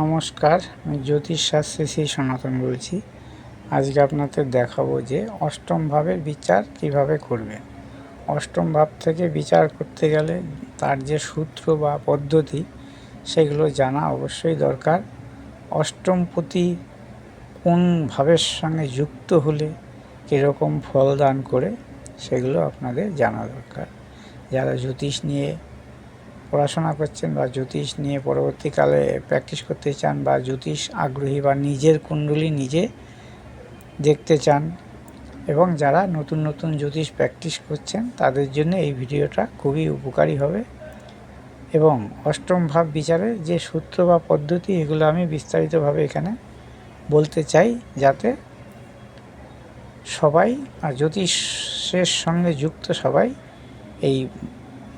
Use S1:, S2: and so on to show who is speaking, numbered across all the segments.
S1: নমস্কার, আমি জ্যোতিষ শাস্ত্রী শ্রী সনাতন বলছি। আজকে আপনাদের দেখাবো যে অষ্টম ভাবের বিচার কীভাবে করবেন। অষ্টম ভাব থেকে বিচার করতে গেলে তার যে সূত্র বা পদ্ধতি, সেগুলো জানা অবশ্যই দরকার। অষ্টমপতি কোন ভাবের সঙ্গে যুক্ত হলে কীরকম ফল দান করে, সেগুলো আপনাদের জানা দরকার। যারা জ্যোতিষ নিয়ে পড়াশোনা করছেন বা জ্যোতিষ নিয়ে পরবর্তীকালে প্র্যাকটিস করতে চান বা জ্যোতিষ আগ্রহী বা নিজের কুণ্ডলী নিজে দেখতে চান এবং যারা নতুন নতুন জ্যোতিষ প্র্যাকটিস করছেন, তাদের জন্য এই ভিডিওটা খুবই উপকারী হবে। এবং অষ্টম ভাব বিচারে যে সূত্র বা পদ্ধতি, এগুলো আমি বিস্তারিতভাবে এখানে বলতে চাই যাতে সবাই আর জ্যোতিষের সঙ্গে যুক্ত সবাই এই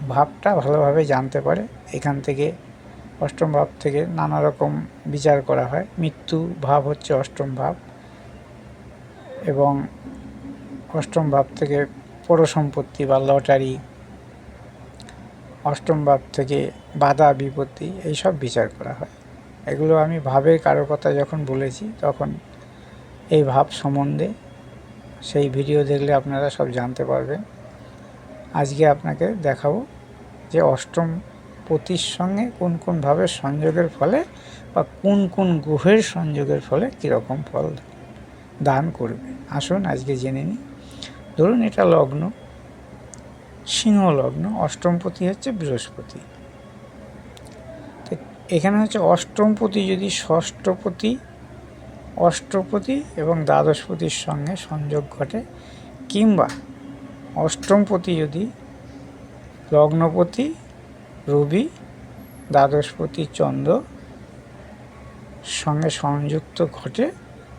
S1: ভাবটা ভালোভাবে জানতে পারে। এখান থেকে অষ্টম ভাব থেকে নানা রকম বিচার করা হয়। মৃত্যু ভাব হচ্ছে অষ্টম ভাব এবং অষ্টম ভাব থেকে পরসম্পত্তি বা লটারি, অষ্টম ভাব থেকে বাধা বিপত্তি এইসব বিচার করা হয়। এগুলো আমি ভাবের কথা যখন বলেছি তখন এই ভাব সম্বন্ধে সেই ভিডিও দেখলে আপনারা সব জানতে পারবেন। আজকে আপনাকে দেখাবো যে অষ্টম পতির সঙ্গে কোন কোন ভাবের সংযোগের ফলে বা কোন কোন গ্রহের সংযোগের ফলে কীরকম ফল দান করবে। আসুন আজকে জেনে নিই। ধরুন এটা লগ্ন, সিংহ লগ্ন অষ্টমপতি হচ্ছে বৃহস্পতি। এখানে হচ্ছে অষ্টমপতি যদি ষষ্ঠপতি অষ্টপতি এবং দ্বাদশপতির সঙ্গে সংযোগ ঘটে কিংবা অষ্টমপতি যদি লগ্নপতি, রবি, দ্বাদশপতি চন্দ্র সঙ্গে সংযুক্ত ঘটে,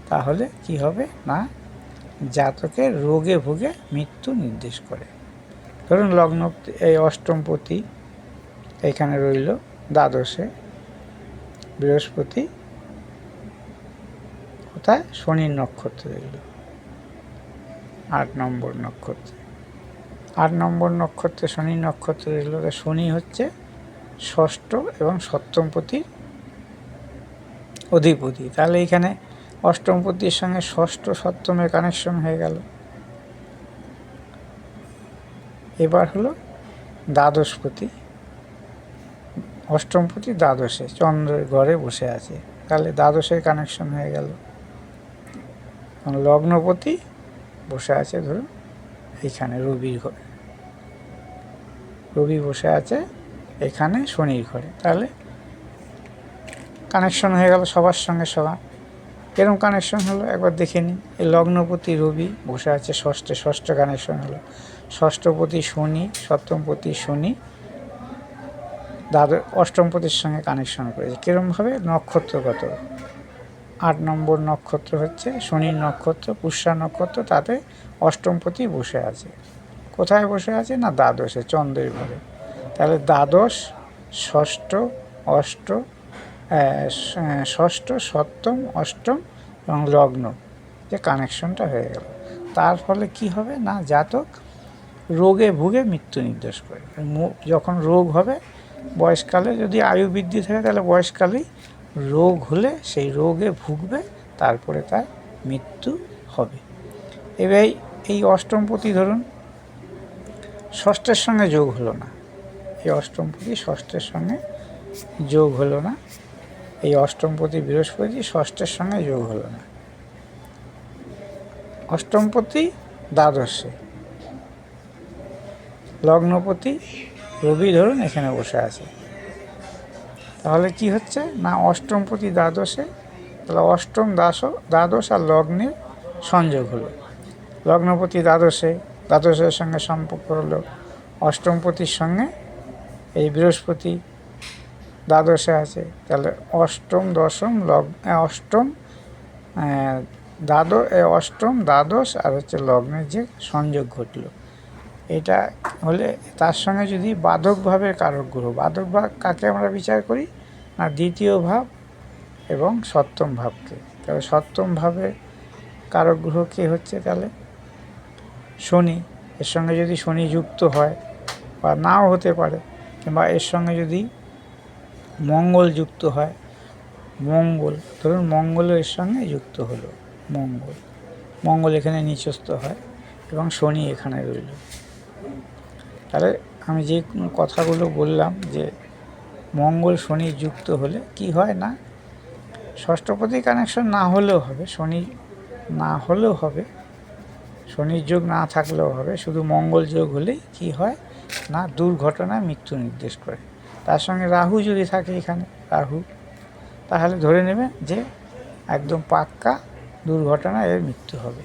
S1: তাহলে কি হবে? না জাতকের রোগে ভোগে মৃত্যু নির্দেশ করে। ধরুন লগ্ন, এই অষ্টমপতি এখানে রইল, দ্বাদশে। বৃহস্পতি কোথায়? শনির নক্ষত্র রইল, আট নম্বর নক্ষত্রে। আট নম্বর নক্ষত্রে, শনি নক্ষত্র রইল শনি হচ্ছে ষষ্ঠ এবং সপ্তমপতির অধিপতি। তাহলে এখানে অষ্টমপতির সঙ্গে ষষ্ঠ, সপ্তমের কানেকশন হয়ে গেল। এবার হলো দ্বাদশপতি। অষ্টমপতি দ্বাদশে, চন্দ্রের ঘরে বসে আছে। তাহলে দ্বাদশের কানেকশন হয়ে গেল। লগ্নপতি বসে আছে ধরুন, এইখানে রবির ঘরে। রবি বসে আছে এখানে শনির ঘরে। তাহলে কানেকশন হয়ে গেল সবার সঙ্গে সবার। এরকম কানেকশন হলো? একবার দেখে নিন। এই লগ্নপতি রবি বসে আছে, ষষ্ঠে। ষষ্ঠ কানেকশন হলো। ষষ্ঠপতি শনি, সপ্তমপতি শনি, দ্বাদশ, অষ্টমপতির সঙ্গে কানেকশন করেছে। কীরমভাবে নক্ষত্রগত। আট নম্বর নক্ষত্র হচ্ছে শনির নক্ষত্র, পুষ্যা নক্ষত্র, তাতে অষ্টমপতি বসে আছে। কোথায় বসে আছে? না, দ্বাদশে, চন্দ্রের ঘরে। তাহলে দ্বাদশ, ষষ্ঠ, অষ্ট ষষ্ঠ, সপ্তম, অষ্টম এবং লগ্ন। যে কানেকশনটা হয়ে গেল। তার ফলে কি হবে? না, জাতক রোগে ভুগে মৃত্যু নির্দেশ করে। যখন রোগ হবে, বয়সকালে যদি আয়ু বৃদ্ধি থাকে, তাহলে বয়সকালেই রোগ হলে সেই রোগে ভুগবে, তারপরে তার মৃত্যু হবে। এবার এই অষ্টমপতি ধরুন ষষ্ঠের সঙ্গে যোগ হলো না। এই অষ্টমপতি ষষ্ঠের সঙ্গে যোগ হলো না। এই অষ্টমপতি বৃহস্পতি, ষষ্ঠের সঙ্গে যোগ হলো না। অষ্টমপতি দ্বাদশে। লগ্নপতি রবি ধরুন এখানে বসে আছে। তাহলে কি হচ্ছে? না অষ্টমপতি দ্বাদশে, তাহলে অষ্টম দাস দ্বাদশ আর লগ্নের সংযোগ হলো। লগ্নপতি দ্বাদশে দ্বাদশের সঙ্গে সম্পর্ক হলো অষ্টমপতির সঙ্গে। এই বৃহস্পতি দ্বাদশে আছে, তাহলে অষ্টম, দশম লগ অষ্টম দ্বাদশ অষ্টম, দ্বাদশ আর হচ্ছে লগ্নের যে সংযোগ ঘটল। এটা হলে তার সঙ্গে যদি বাধক ভাবের কারক গ্রহ, বাধক ভাব কাকে আমরা বিচার করি? না, দ্বিতীয় ভাব এবং সপ্তম ভাবকে। তাহলে সপ্তম ভাবে কারক গ্রহ কে হচ্ছে তাহলে? শনি, এর সঙ্গে যদি শনি যুক্ত হয় বা নাও হতে পারে, কিংবা এর সঙ্গে যদি মঙ্গল যুক্ত হয়, মঙ্গল, ধরুন মঙ্গল এর সঙ্গে যুক্ত হলো, মঙ্গল মঙ্গল এখানে নিচস্থ হয় এবং শনি এখানে রইল। তাহলে আমি যে কথাগুলো বললাম যে মঙ্গল শনি যুক্ত হলে কি হয় না? ষষ্ঠপতি কানেকশন না হলেও হবে, শনি না হলেও হবে শনির যোগ না থাকলেও হবে, শুধু মঙ্গল যোগ হলেই কি হয়? না দুর্ঘটনায় মৃত্যু নির্দেশ করে। তার সঙ্গে রাহু যদি থাকে এখানে, রাহু, তাহলে ধরে নেবে যে একদম পাক্কা দুর্ঘটনায় এর মৃত্যু হবে।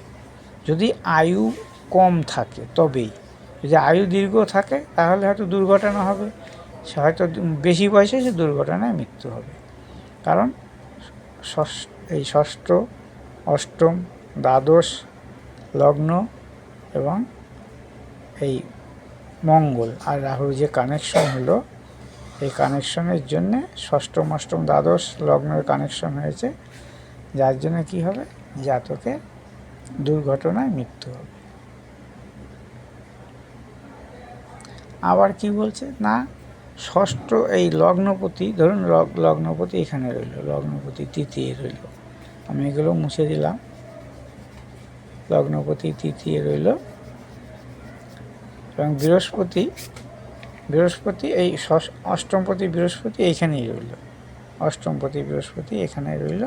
S1: যদি আয়ু কম থাকে, তবেই। যদি আয়ু দীর্ঘ থাকে, তাহলে হয়তো দুর্ঘটনা হবে। সে হয়তো বেশি বয়সে সে দুর্ঘটনায় মৃত্যু হবে। কারণ ষষ্ঠ, এই ষষ্ঠ, অষ্টম, দ্বাদশ লগ্ন এবং এই মঙ্গল আর রাহুর যে কানেকশন হলো, এই কানেকশনের জন্যে ষষ্ঠম, অষ্টম, দ্বাদশ লগ্নের কানেকশন হয়েছে। যার জন্য কি হবে? জাতকের দুর্ঘটনায় মৃত্যু হবে। আবার কি বলছে? না, ষষ্ঠ এই লগ্নপতি, ধরুন লগ- লগ্নপতি এখানে রইল, লগ্নপতি তৃতীয় রইল। আমি এগুলো মুছে দিলাম। লগ্নপতি তৃতীয় রইল। এবং বৃহস্পতি বৃহস্পতি এই অষ্টমপতি, বৃহস্পতি এইখানেই রইল। অষ্টমপতি, বৃহস্পতি এখানে রইল।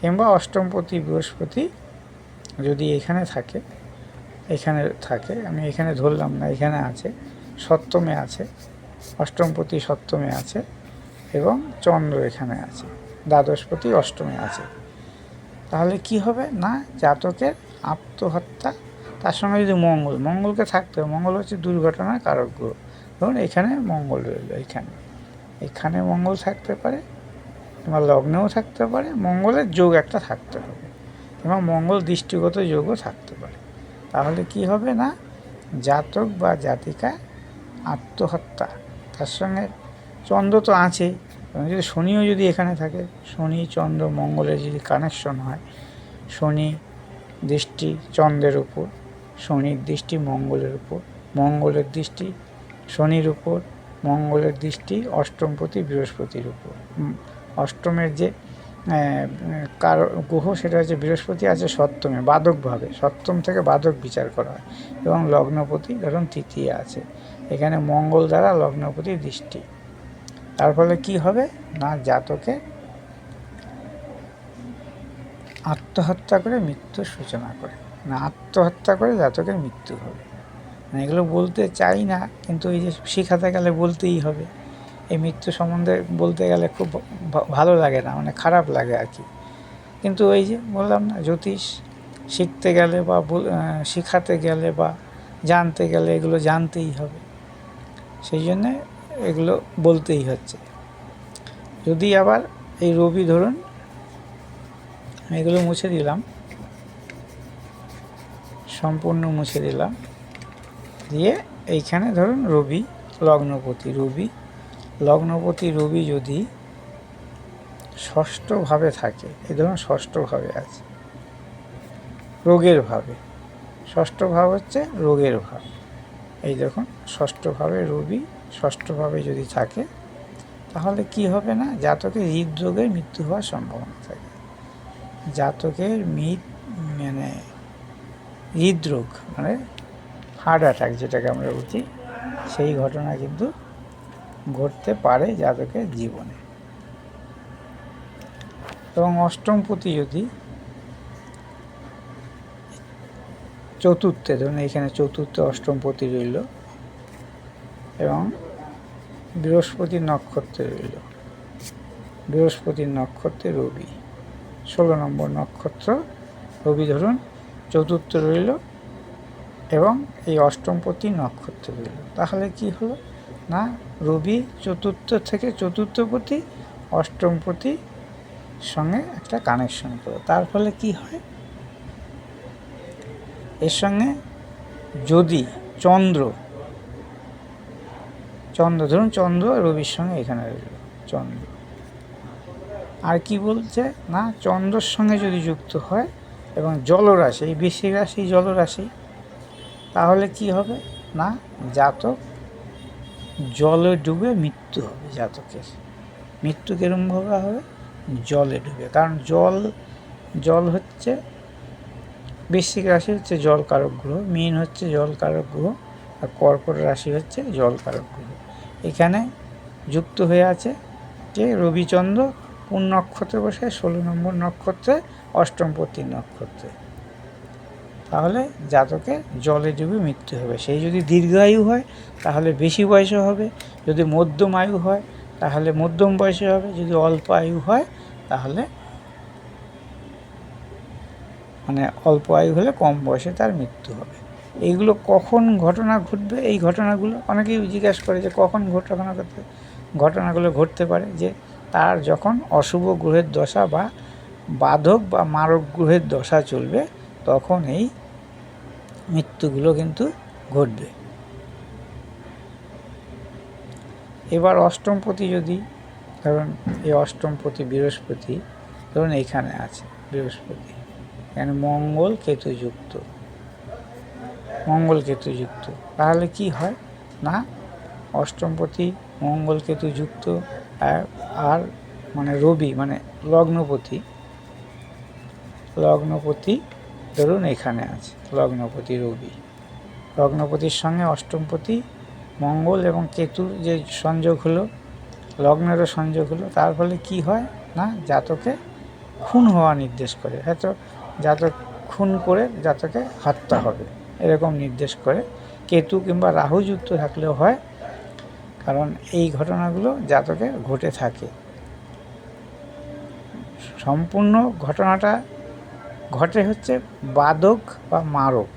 S1: কিংবা অষ্টমপতি, বৃহস্পতি যদি এখানে থাকে এখানে থাকে, আমি এখানে ধরলাম না, এখানে আছে, সপ্তমে আছে, অষ্টমপতি সপ্তমে আছে, এবং চন্দ্র এখানে আছে, দ্বাদশপতি অষ্টমে আছে। তাহলে কি হবে? না, জাতকের আত্মহত্যা, তার সঙ্গে যদি মঙ্গল, মঙ্গলকে থাকতে হবে। মঙ্গল হচ্ছে দুর্ঘটনার কারক গ্রহ। ধরুন এখানে মঙ্গল রইল, এখানে। এখানে মঙ্গল থাকতে পারে, কিংবা লগ্নেও থাকতে পারে, মঙ্গলের যোগ একটা থাকতে হবে, কিংবা মঙ্গল দৃষ্টিগত যোগও থাকতে পারে। তাহলে কি হবে না? জাতক বা জাতিকা আত্মহত্যা। তার সঙ্গে চন্দ্র তো আছেই যদি শনিও যদি এখানে থাকে, শনি, চন্দ্র, মঙ্গলের যদি কানেকশন হয়, শনি দৃষ্টি চন্দ্রের উপর, শনির দৃষ্টি মঙ্গলের উপর, মঙ্গলের দৃষ্টি শনির উপর, মঙ্গলের দৃষ্টি অষ্টমপতি বৃহস্পতির উপর। অষ্টমের যে কার গ্রহ, সেটা হচ্ছে বৃহস্পতি আছে সপ্তমে বাদকভাবে সপ্তম থেকে বাদক বিচার করা হয়। এবং লগ্নপতি ধরুন তৃতীয় আছে। এখানে মঙ্গল দ্বারা লগ্নপতি দৃষ্টি। তার ফলে কী হবে? না, জাতকে আত্মহত্যা করে মৃত্যুর সূচনা করে। না আত্মহত্যা করে জাতকের মৃত্যু হবে। মানে এগুলো বলতে চাই না, কিন্তু এই যে শেখাতে গেলে বলতেই হবে। এই মৃত্যু সম্বন্ধে বলতে গেলে খুব ভালো লাগে না মানে খারাপ লাগে আর কি। কিন্তু ওই যে বললাম না, জ্যোতিষ শিখতে গেলে বা শেখাতে গেলে বা জানতে গেলে এগুলো জানতেই হবে। সেই জন্যে এগুলো বলতেই হচ্ছে। যদি আবার এই রবি ধরুন এগুলো মুছে দিলাম। সম্পূর্ণ মুছে দিলাম। দিয়ে এইখানে ধরুন রবি, লগ্নপতি রবি। লগ্নপতি রবি যদি ষষ্ঠভাবে থাকে, এই ধরুন ষষ্ঠভাবে আছে। রোগের ভাবে। ষষ্ঠ ভাব হচ্ছে রোগের ভাব। এই দেখুন, ষষ্ঠভাবে রবি, ষষ্ঠভাবে যদি থাকে, তাহলে কি হবে না? জাতকের হৃদরোগের মৃত্যু হওয়ার সম্ভাবনা থাকে। জাতকের মৃত মানে হৃদরোগ মানে হার্ট অ্যাটাক যেটাকে আমরা বলছি, সেই ঘটনা কিন্তু ঘটতে পারে জাতকের জীবনে। এবং অষ্টমপতি যদি চতুর্থে, ধরুন এখানে চতুর্থে অষ্টমপতি রইল এবং বৃহস্পতির নক্ষত্রে রইল। বৃহস্পতির নক্ষত্রে রবি। ষোলো নম্বর নক্ষত্র রবি ধরুন চতুর্থ রইল এবং এই অষ্টমপতি নক্ষত্র রইল। তাহলে কি হলো? না, রবি চতুর্থ থেকে চতুর্থপতি, অষ্টমপতি সঙ্গে একটা কানেকশন করো। তার ফলে কি হয়? এর সঙ্গে যদি চন্দ্র চন্দ্র ধরুন চন্দ্র রবির সঙ্গে এখানে রইল। চন্দ্র। আর কি বলছে? না, চন্দ্রর সঙ্গে যদি যুক্ত হয় এবং জলরাশি, এই বেশি রাশি, জলরাশি, তাহলে কি হবে? না, জাতক জলে ডুবে মৃত্যু হবে জাতকের। মৃত্যু কিরমভাবে হবে? জলে ডুবে। কারণ জল জল হচ্ছে, বৃশ্চিক রাশি হচ্ছে জল কারক গ্রহ, মীন হচ্ছে জল কারক গ্রহ, আর কর্কট রাশি হচ্ছে জল কারক গ্রহ। এখানে যুক্ত হয়ে আছে যে রবিচন্দ্র কোন নক্ষত্রে বসে? ষোলো নম্বর নক্ষত্রে অষ্টমপতি নক্ষত্রে। তাহলে জাতকে জলে ডুবে মৃত্যু হবে। সেই যদি দীর্ঘায়ু হয়, তাহলে বেশি বয়সে হবে। যদি মধ্যম আয়ু হয়, তাহলে মধ্যম বয়সে হবে। যদি অল্প আয়ু হয়, তাহলে মানে অল্প আয়ু হলে কম বয়সে তার মৃত্যু হবে। এইগুলো কখন ঘটনা ঘটবে? এই ঘটনাগুলো অনেকেই জিজ্ঞাসা করে যে কখন ঘটনা ঘটনাগুলো ঘটতে পারে যে তার যখন অশুভ গ্রহের দশা বা বাধক বা মারক গ্রহের দশা চলবে, তখন এই মৃত্যুগুলো কিন্তু ঘটবে। এবার অষ্টমপতি যদি, ধরুন এই অষ্টমপতি বৃহস্পতি, ধরুন এখানে আছে বৃহস্পতি, এখানে মঙ্গল কেতু যুক্ত মঙ্গল কেতু যুক্ত তাহলে কি হয়? না অষ্টমপতি মঙ্গল কেতু যুক্ত আর- মানে রবি মানে লগ্নপতি। লগ্নপতি ধরুন এখানে আছে, লগ্নপতি রবি। লগ্নপতির সঙ্গে অষ্টমপতি, মঙ্গল এবং কেতুর যে সংযোগ হলো, লগ্নেরও সংযোগ হলো, তার ফলে কি হয় না, জাতকে খুন হওয়া নির্দেশ করে। হয়তো জাতক খুন করে জাতকে হত্যা হবে, এরকম নির্দেশ করে। কেতু কিংবা রাহু যুক্ত থাকলেও হয় কারণ এই ঘটনাগুলো জাতকে ঘটে থাকে। সম্পূর্ণ ঘটনাটা ঘটে হচ্ছে বাদক বা মারক।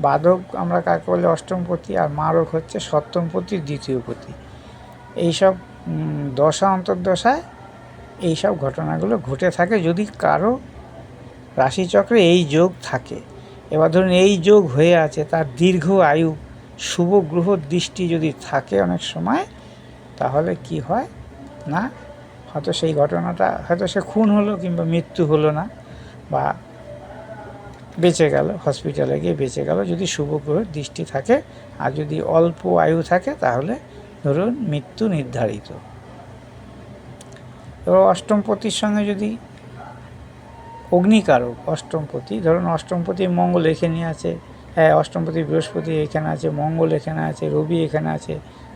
S1: বাদক আমরা কাকে বলে? অষ্টমপতি আর মারক হচ্ছে সপ্তমপতি দ্বিতীয়পতি এইসব উম, দশা অন্তর্দশায় এইসব ঘটনাগুলো ঘটে থাকে যদি কারও রাশিচক্রে এই যোগ থাকে। এবার ধরুন এই যোগ হয়ে আছে তার দীর্ঘ আয়ু শুভ গ্রহ দৃষ্টি যদি থাকে অনেক সময়, তাহলে কি হয়? না, হয়তো সেই ঘটনাটা, হয়তো সে খুন হলো কিংবা মৃত্যু হলো না, বা বেঁচে গেল হসপিটালে গিয়ে বেঁচে গেল। যদি শুভ গ্রহের দৃষ্টি থাকে, আর যদি অল্প আয়ু থাকে, তাহলে ধরুন মৃত্যু নির্ধারিত। এবার অষ্টমপতির সঙ্গে যদি অগ্নিকারক, অষ্টমপতি, ধরুন অষ্টমপতি মঙ্গল এখানে আছে অষ্টমপতি, বৃহস্পতি এখানে আছে, মঙ্গল এখানে আছে, রবি এখানে আছে,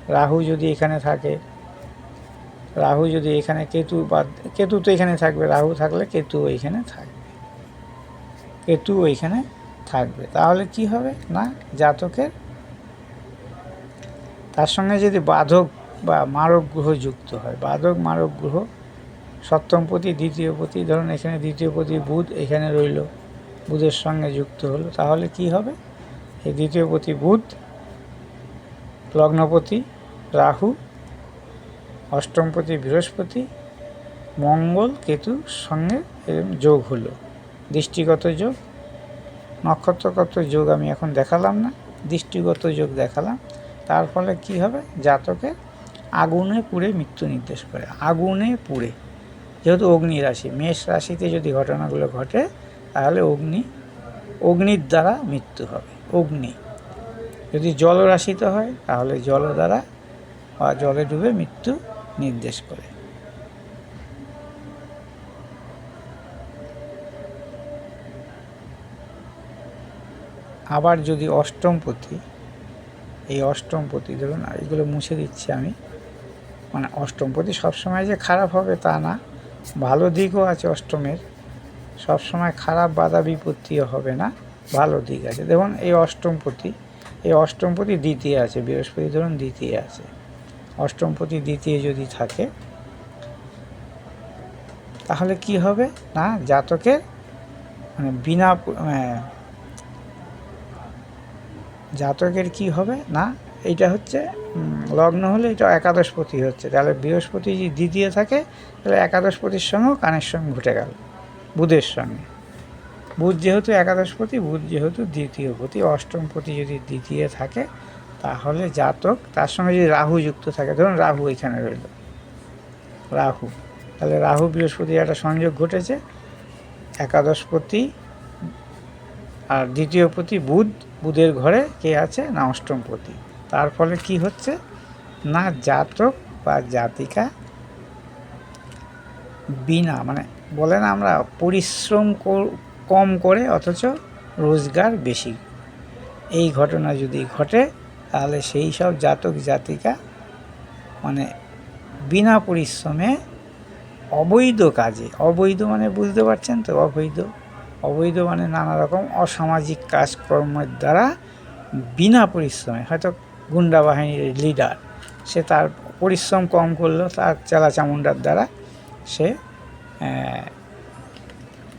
S1: রাহু যদি এখানে থাকে, রাহু যদি এখানে, কেতু বা কেতু তো এখানে থাকবে, রাহু থাকলে কেতু এখানে থাকবে, কেতু ওইখানে থাকবে। তাহলে কি হবে? না, জাতকের, তার সঙ্গে যদি বাধক বা মারক গ্রহ যুক্ত হয়, বাধক, মারক গ্রহ, সপ্তমপতি, দ্বিতীয়পতি, ধরুন এখানে দ্বিতীয়পতি, বুধ এখানে রইল বুধের সঙ্গে যুক্ত হলো, তাহলে কি হবে? এই দ্বিতীয়পতি বুধ, লগ্নপতি রাহু, অষ্টমপতি বৃহস্পতি, মঙ্গল কেতুর সঙ্গে যোগ হলো। দৃষ্টিগত যোগ, নক্ষত্রগত যোগ আমি এখন দেখালাম না, দৃষ্টিগত যোগ দেখালাম। তার ফলে কি হবে? জাতকে আগুনে পুড়ে মৃত্যু নির্দেশ করে, আগুনে পুড়ে। যেহেতু অগ্নি রাশি, মেষ রাশিতে যদি ঘটনাগুলো ঘটে তাহলে অগ্নি, অগ্নির দ্বারা মৃত্যু হবে। অগ্নি, যদি জল রাশিতে হয়, তাহলে জল দ্বারা বা জলে ডুবে মৃত্যু নির্দেশ করে। আবার যদি অষ্টম অষ্টমপতি এই অষ্টম অষ্টমপতি ধরুন এগুলো মুছে দিচ্ছি আমি। মানে অষ্টম অষ্টমপতি সবসময় যে খারাপ হবে তা না। ভালো দিকও আছে অষ্টমের। সবসময় খারাপ বাধা বিপত্তিও হবে না, ভালো দিক আছে। দেখুন, এই অষ্টমপতি এই অষ্টমপতি দ্বিতীয় আছে, বৃহস্পতি ধরুন দ্বিতীয় আছে। অষ্টমপতি দ্বিতীয় যদি থাকে, তাহলে কি হবে? না, জাতকের মানে বিনা জাতকের কি হবে? না, এইটা হচ্ছে লগ্ন হলে এটা একাদশপতি হচ্ছে। তাহলে বৃহস্পতি যদি দ্বিতীয় থাকে, তাহলে একাদশপতির সঙ্গেও কানেকশন ঘটে গেল। বুধের সঙ্গে। বুধ যেহেতু একাদশপতি, বুধ যেহেতু দ্বিতীয়পতি, অষ্টমপতি যদি দ্বিতীয় থাকে, তাহলে জাতক, তার সঙ্গে যদি রাহু যুক্ত থাকে, ধরুন রাহু এখানে রইল। রাহু, তাহলে রাহু বৃহস্পতি একটা সংযোগ ঘটেছে। একাদশপতি আর দ্বিতীয়পতি বুধ, বুধের ঘরে কে আছে? না, অষ্টমপতি। তার ফলে কি হচ্ছে? না, জাতক বা জাতিকা বিনা মানে বলে না আমরা, পরিশ্রম কম করে অথচ রোজগার বেশি। এই ঘটনা যদি ঘটে, তাহলে সেই সব জাতক জাতিকা মানে বিনা পরিশ্রমে অবৈধ কাজে, অবৈধ মানে বুঝতে পারছেন তো, অবৈধ। অবৈধ মানে নানা রকম অসামাজিক কাজকর্মের দ্বারা বিনা পরিশ্রমে, হয়তো গুন্ডা বাহিনীর লিডার সে তার পরিশ্রম কম করল, তার চেলা চামুন্ডার দ্বারা সে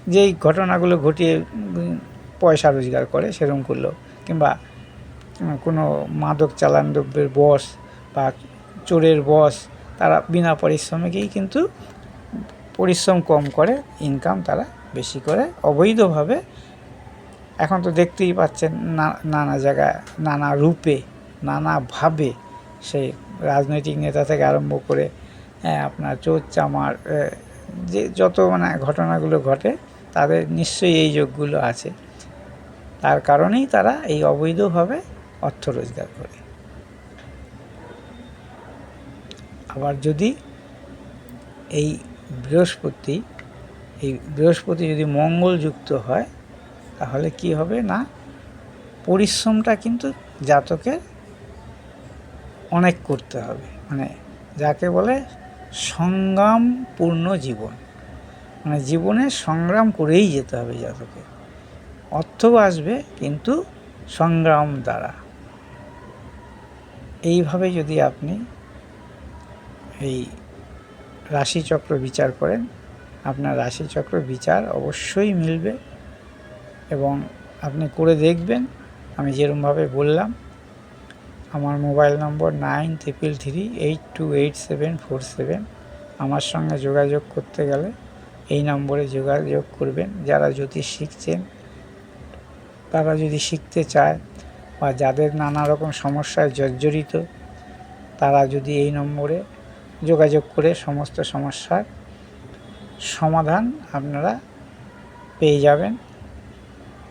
S1: যেই ঘটনাগুলো ঘটিয়ে পয়সা রোজগার করে সেরকম করল কিংবা কোনো মাদক চালান দ্রব্যের বস বা চোরের বস তারা বিনা পরিশ্রমিকেই কিন্তু পরিশ্রম কম করে ইনকাম তারা বেশি করে অবৈধভাবে এখন তো দেখতেই পাচ্ছেন নানা জায়গায় নানা রূপে নানাভাবে সেই রাজনৈতিক নেতা থেকে আরম্ভ করে হ্যাঁ, আপনার চোর চামার যে যত মানে ঘটনাগুলো ঘটে, তাদের নিশ্চয়ই এই যোগগুলো আছে। তার কারণেই তারা এই অবৈধভাবে অর্থ রোজগার করে। আবার যদি এই বৃহস্পতি এই বৃহস্পতি যদি মঙ্গলযুক্ত হয়, তাহলে কি হবে না? পরিশ্রমটা কিন্তু জাতকের অনেক করতে হবে। মানে যাকে বলে সংগ্রামপূর্ণ জীবন। মানে জীবনে সংগ্রাম করেই যেতে হবে জাতকে। অর্থ আসবে, কিন্তু সংগ্রাম দ্বারা। এইভাবে যদি আপনি এই রাশিচক্র বিচার করেন, আপনার রাশিচক্র বিচার অবশ্যই মিলবে এবং আপনি করে দেখবেন, আমি যেরমভাবে বললাম আমার mobile number nine triple three eight two eight seven four seven আমার সঙ্গে যোগাযোগ করতে গেলে এই নম্বরে যোগাযোগ করবেন। যারা জ্যোতিষ শিখছেন, তারা যদি শিখতে চায় বা যাদের নানা রকম সমস্যায় জর্জরিত, তারা যদি এই নম্বরে যোগাযোগ করে সমস্ত সমস্যার সমাধান আপনারা পেয়ে যাবেন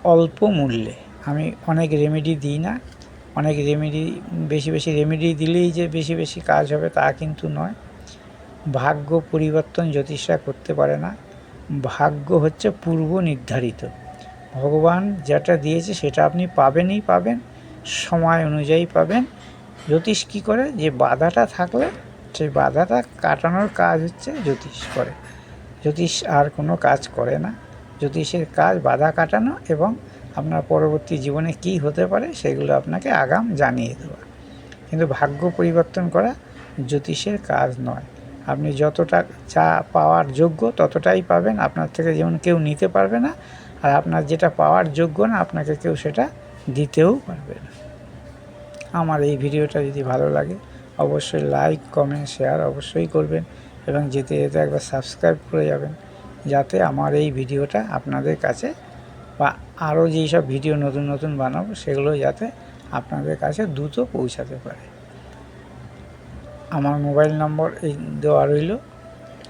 S1: অল্প মূল্যে। আমি অনেক রেমেডি দিই না। অনেক রেমেডি বেশি বেশি রেমেডি দিলেই যে বেশি বেশি কাজ হবে তা কিন্তু নয়। ভাগ্য পরিবর্তন জ্যোতিষরা করতে পারে না। ভাগ্য হচ্ছে পূর্ব নির্ধারিত। ভগবান যেটা দিয়েছে সেটা আপনি পাবেনই পাবেন, সময় অনুযায়ী পাবেন। জ্যোতিষ কী করে? যে বাধাটা থাকলে সেই বাধাটা কাটানোর কাজ হচ্ছে জ্যোতিষ করে। জ্যোতিষ আর কোনো কাজ করে না। জ্যোতিষের কাজ বাধা কাটানো এবং আপনার পরবর্তী জীবনে কী হতে পারে সেগুলো আপনাকে আগাম জানিয়ে দেওয়া। কিন্তু ভাগ্য পরিবর্তন করা জ্যোতিষের কাজ নয়। আপনি যতটা চা পাওয়ার যোগ্য ততটাই পাবেন, আপনার থেকে যেমন কেউ নিতে পারবে না, আর আপনার যেটা পাওয়ার যোগ্য না, আপনাকে কেউ সেটা দিতেও পারবে না। আমার এই ভিডিওটা যদি ভালো লাগে, অবশ্যই লাইক, কমেন্ট, শেয়ার অবশ্যই করবেন এবং যেতে যেতে একবার সাবস্ক্রাইব করে যাবেন, যাতে আমার এই ভিডিওটা আপনাদের কাছে বা আরও যেই সব ভিডিও নতুন নতুন বানাবো সেগুলো যাতে আপনাদের কাছে দ্রুত পৌঁছাতে পারে। আমার মোবাইল নম্বর এই দেওয়া রইল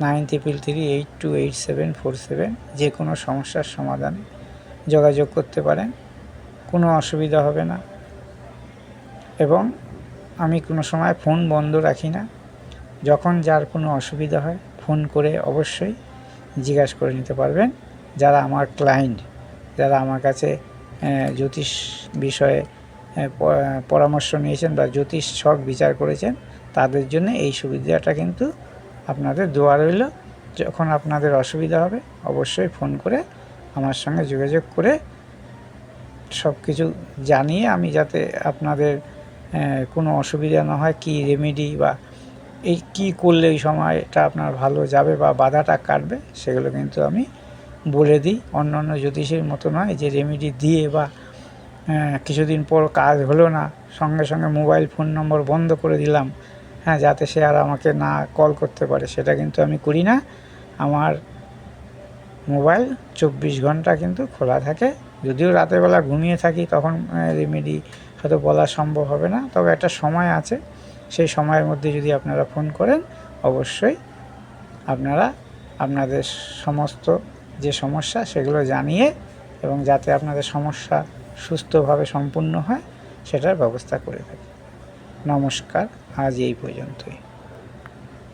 S1: nine triple three eight two eight seven four seven. যে কোনো সমস্যার সমাধানে যোগাযোগ করতে পারেন, কোনো অসুবিধা হবে না। এবং আমি কোনো সময় ফোন বন্ধ রাখি না। যখন যার কোনো অসুবিধা হয়, ফোন করে অবশ্যই জিজ্ঞাসা করে নিতে পারবেন। যারা আমার ক্লায়েন্ট যারা আমার কাছে জ্যোতিষ বিষয়ে পরামর্শ নিয়েছেন বা জ্যোতিষ ছক বিচার করেছেন, তাদের জন্য এই সুবিধাটা কিন্তু আপনাদের দেওয়া রইল। যখন আপনাদের অসুবিধা হবে, অবশ্যই ফোন করে আমার সঙ্গে যোগাযোগ করে সব কিছু জানিয়ে আমি যাতে আপনাদের কোনো অসুবিধা না হয়, কি রেমেডি বা এই কি করলে এই সময়টা আপনার ভালো যাবে বা বাধাটা কাটবে, সেগুলো কিন্তু আমি বলে দিই। অন্য অন্য জ্যোতিষের মতো নয় যে রেমেডি দিয়ে বা কিছুদিন পর কাজ হলো না, সঙ্গে সঙ্গে মোবাইল ফোন নম্বর বন্ধ করে দিলাম হ্যাঁ যাতে সে আর আমাকে না কল করতে পারে। সেটা কিন্তু আমি করি না। আমার মোবাইল চব্বিশ ঘণ্টা কিন্তু খোলা থাকে। যদিও রাতের বেলা ঘুমিয়ে থাকি, তখন রেমেডি হয়তো বলা সম্ভব হবে না। তবে একটা সময় আছে। সেই সময়ের মধ্যে যদি আপনারা ফোন করেন, অবশ্যই আপনারা আপনাদের সমস্ত যে সমস্যা সেগুলো জানিয়ে এবং যাতে আপনাদের সমস্যা সুস্থভাবে সম্পূর্ণ হয়, সেটার ব্যবস্থা করে থাকি। নমস্কার, আজ এই পর্যন্তই।